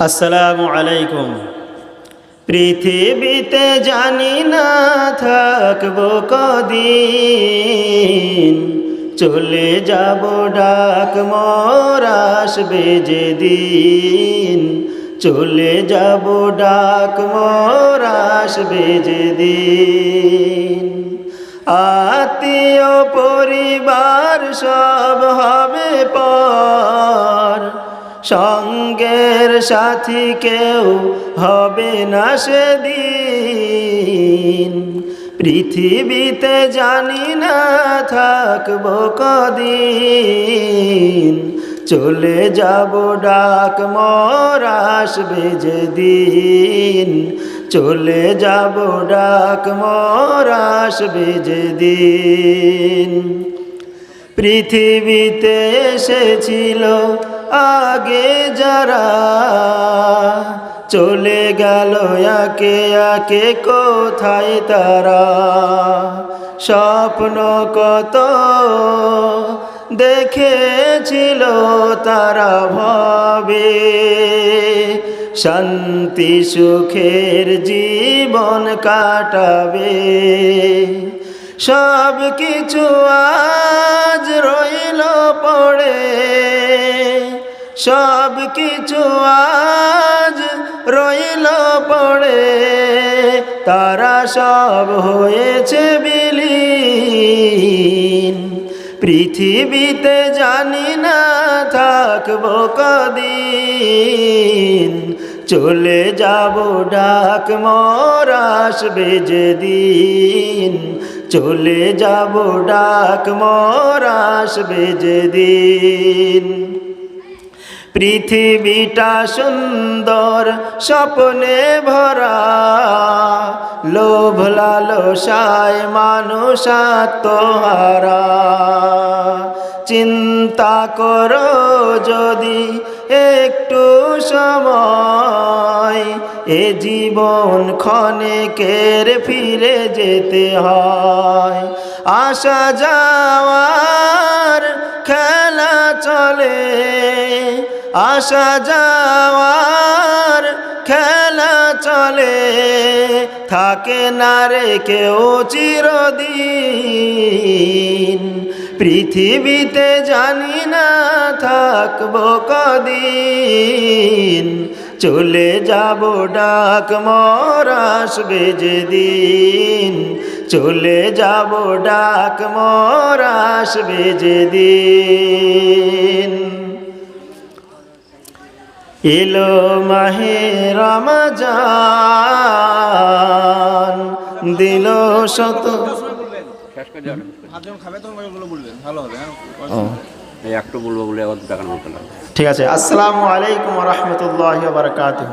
আসসালামু আলাইকুম। পৃথিবীতে জানি না থাকব কদিন। চলে যাব ডাক মোর আসবে যেদিন। চলে যাব ডাক মোর আসবে যেদিন। আত্মীয় পরিবার সব হবে পর সঙ্গের সাথী কেউ হবে না সেদিন। পৃথিবীতে জানি না থাকব কদিন। চলে যাব ডাক মর আসবে যেদিন। চলে যাব ডাক মর আসবে যেদিন। পৃথিবীতে এসেছিল আগে যারা চলে গেল একে একে, কোথায় তারা? স্বপ্ন কত দেখেছিল তারা ভাবে। শান্তি সুখের জীবন কাটাবে। সব কিছু আজ রইল পড়ে। সব কিছু আজ রইল পড়ে। তারা সব হয়েছে বিলীন। পৃথিবীতে জানি না থাকব কদিন। চলে যাব ডাক মর আসবে যেদিন। চলে যাব ডাক মর আসবে যেদিন। পৃথিবীটা সুন্দর, স্বপ্নে ভরা। লোভ লালসায় মানুষ আত্মহারা। চিন্তা করো যদি একটু সময়, এ জীবন ক্ষণেকের ফিরে যেতে হয়। আসা যাওয়ার খেলা চলে। আসা যাওয়ার খেলা চলে। থাকে না রে কেউ চিরদিন। পৃথিবীতে জানি না থাকব কদিন। চলে যাব ডাক মর আসবে যেদিন। চলে যাব ডাক মর আসবে যেদিন। এলো মাহে রমজান দিল শত ঠিক আছে আসসালামু আলাইকুম রহমতুল্লাহ বারকাতুহ।